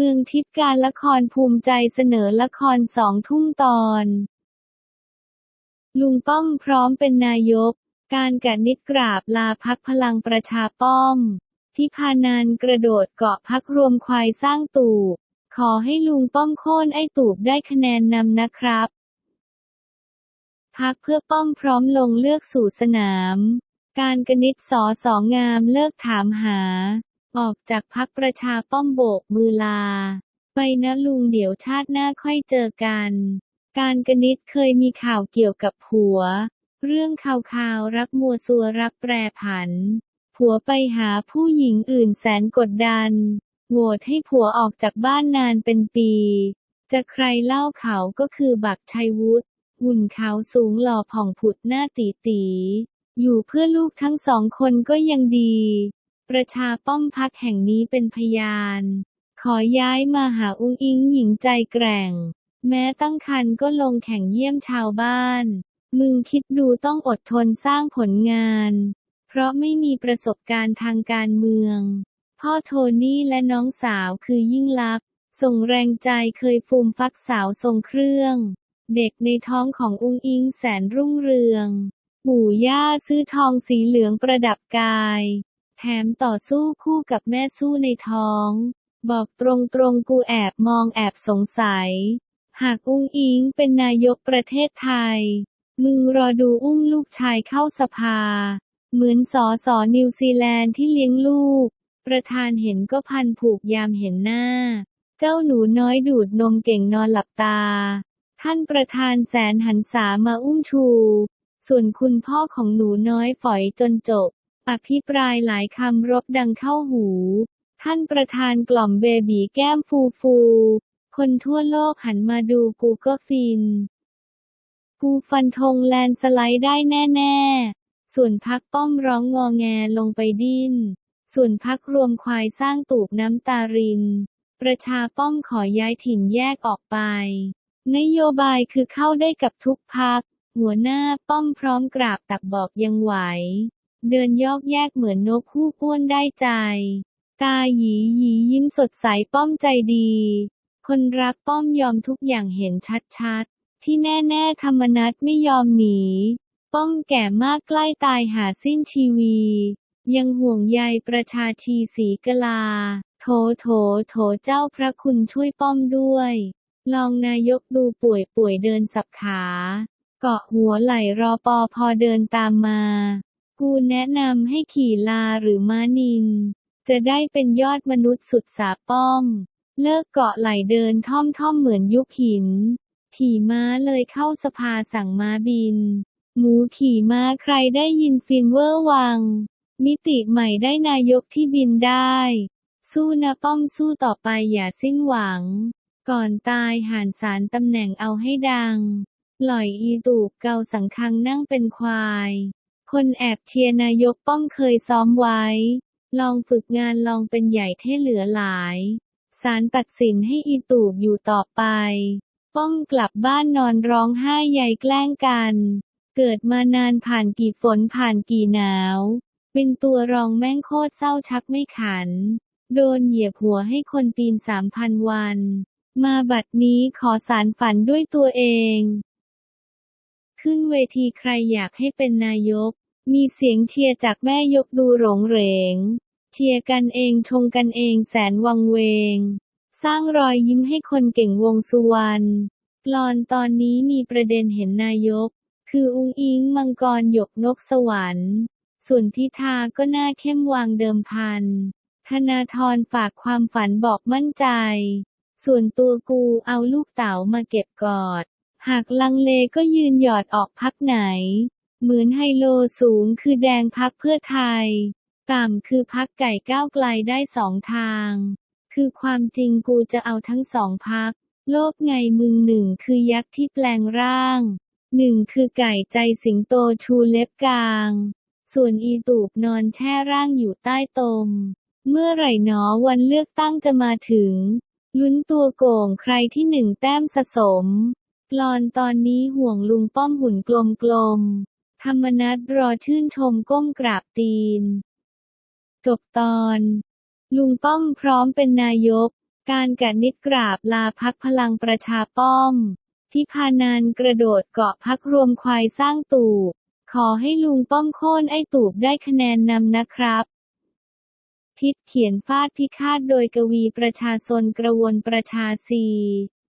มืองทิพย์การละครภูมิใจเสนอละครสองทุ่มตอน ลุงป้อมพร้อมเป็นนายก การกะนิดกราบลาพักพลังประชาป้อมทิพานันกระโดดเกาะพักรวมควายสร้างตูบ ขอให้ลุงป้อมโค่นไอ้ตูบได้คะแนนนำนะครับ พักเพื่อป้อมพร้อมลงเลือกสู่สนาม การกนิษสอสองงามเลิกถามหา ออกจากพักประชาป้อมโบกมือลา ไปนะลุงเดี๋ยวชาติหน้าค่อยเจอกัน การกนิษเคยมีข่าวเกี่ยวกับผัว เรื่องข่าวข่าวรักมัวซัวรักแปรผัน ผัวไปหาผู้หญิงอื่นแสนกดดันโหวตให้ผัวออกจากบ้านนานเป็นปี จะใครเล่าเขาก็คือบักชัยวุฒิหุ่นเขาสูงหล่อผ่องผุดหน้าตีตี อยู่เพื่อลูกทั้งสองคนก็ยังดี ประชาป้อมพักแห่งนี้เป็นพยาน ขอย้ายมาหาอุ้งอิงหญิงใจแกร่ง แม้ตั้งครรภ์ก็ลงแข่งเยี่ยมชาวบ้าน มึงคิดดูต้องอดทนสร้างผลงาน เพราะไม่มีประสบการณ์ทางการเมือง พ่อโทนี่และน้องสาวคือยิ่งลักษณ์ส่งแรงใจเคยฟูมฟักสาวทรงเครื่อง เด็กในท้องของอุ้งอิงแสนรุ่งเรือง ปู่ย่าซื้อทองสีเหลืองประดับกาย แถมต่อสู้คู่กับแม่สู้ในท้อง บอกตรงๆกูแอบมองแอบสงสัย หากอุ้งอิงเป็นนายกประเทศไทย มึงรอดูอุ้มลูกชายเข้าสภา เหมือนสอสอนิวซีแลนด์ที่เลี้ยงลูก ประธานเห็นก็พันผูกยามเห็นหน้า เจ้าหนูน้อยดูดนมเก่งนอนหลับตา ท่านประธานแสนหันษามาอุ้มชู ส่วนคุณพ่อของหนูน้อยฝอยจนจบ อภิปรายหลายคำรบดังเข้าหู ท่านประธานกล่อมเบบีแก้มฟูฟู คนทั่วโลกหันมาดูกูก็ฟิน กูฟันธงแลนสไลด์ได้แน่ๆ ส่วนพักป้อมร้องงอแงลงไปดิ้น ส่วนพักรวมควายสร้างตูบน้ำตาริน ประชาป้อมขอย้ายถิ่นแยกออกไป นโยบายคือเข้าได้กับทุกพัก หัวหน้าป้อมพร้อมกราบตักบอกยังไหว เดินยอกแยกเหมือนนกคู่ป้วนได้ใจ ตาหยีหยียิ้มสดใสป้อมใจดี คนรักป้อมยอมทุกอย่างเห็นชัดๆ ที่แน่ๆธรรมนัตไม่ยอมหนี ป้อมแก่มากใกล้ตายหาสิ้นชีวี ยังห่วงใยประชาชีสีกลา โถโถโถเจ้าพระคุณช่วยป้อมด้วย ลองนายกดูป่วยป่วยเดินสับขา เกาะหัวไหล่รอปอพอเดินตามมา กูแนะนำให้ขี่ลาหรือม้านิน จะได้เป็นยอดมนุษย์สุดสาป้อม เลิกเกาะไหลเดินท่อมท่อมเหมือนยุคหิน ขี่ม้าเลยเข้าสภาสั่งม้าบิน หมูขี่ม้าใครได้ยินฟินเวอร์วัง มิติใหม่ได้นายกที่บินได้ สู้นะป้อมสู้ต่อไปอย่าสิ้นหวัง ก่อนตายหานสารตำแหน่งเอาให้ดังปล่อยอีตูบเกาสังคังนั่งเป็นควาย คนแอบเชียร์นายกป้อมเคยซ้อมไว้ ลองฝึกงานลองเป็นใหญ่เท่เหลือหลายศาลตัดสินให้อีตูบอยู่ต่อไป ป้อมกลับบ้านนอนร้องไห้ใหญ่แกล้งกัน เกิดมานานผ่านกี่ฝนผ่านกี่หนาว เป็นตัวรองแม่งโคตรเศร้าชักไม่ขัน โดนเหยียบหัวให้คนปีนสามพันวัน มาบัดนี้ขอสารฝันด้วยตัวเอง ขึ้นเวทีใครอยากให้เป็นนายก มีเสียงเชียร์จากแม่ยกดูหลงเหรง เชียร์กันเองชงกันเองแสนวังเวง สร้างรอยยิ้มให้คนเก่งวงสุวรรณกลอนตอนนี้มีประเด็นเห็นนายก คืออุ้งอิงมังกรหยกนกสวรรค์ ส่วนพิธาก็น่าเข้มวางเดิมพัน ธนาธรฝากความฝันบอกมั่นใจ ส่วนตัวกูเอาลูกเต๋ามาเก็บกอด หากลังเลก็ยืนหยอดออกพักไหน เหมือนไฮโลสูงคือแดงพักเพื่อไทย ต่ำคือพักไก่ก้าวไกลได้สองทาง คือความจริงกูจะเอาทั้งสองพัก โลกไงมึงหนึ่งคือยักษ์ที่แปลงร่างหนึ่งคือไก่ใจสิงโตชูเล็บกลาง ส่วนอีตูบนอนแช่ร่างอยู่ใต้ตม เมื่อไหร่หนอวันเลือกตั้งจะมาถึง ลุ้นตัวโก่งใครที่หนึ่งแต้มสะสม กลอนตอนนี้ห่วงลุงป้อมหุ่นกลมๆ ธรรมนัตรอชื่นชมก้มกราบตีน จบตอน ลุงป้อมพร้อมเป็นนายก การกะนิดกราบลาพักพลังประชาป้อมทิพานันกระโดดเกาะพักรวมควายสร้างตูบขอให้ลุงป้อมโค่นไอ้ตูบได้คะแนนนำนะครับทิศเขียนฟาดพิฆาตโดยกวีประชาชนกระวนประชาซี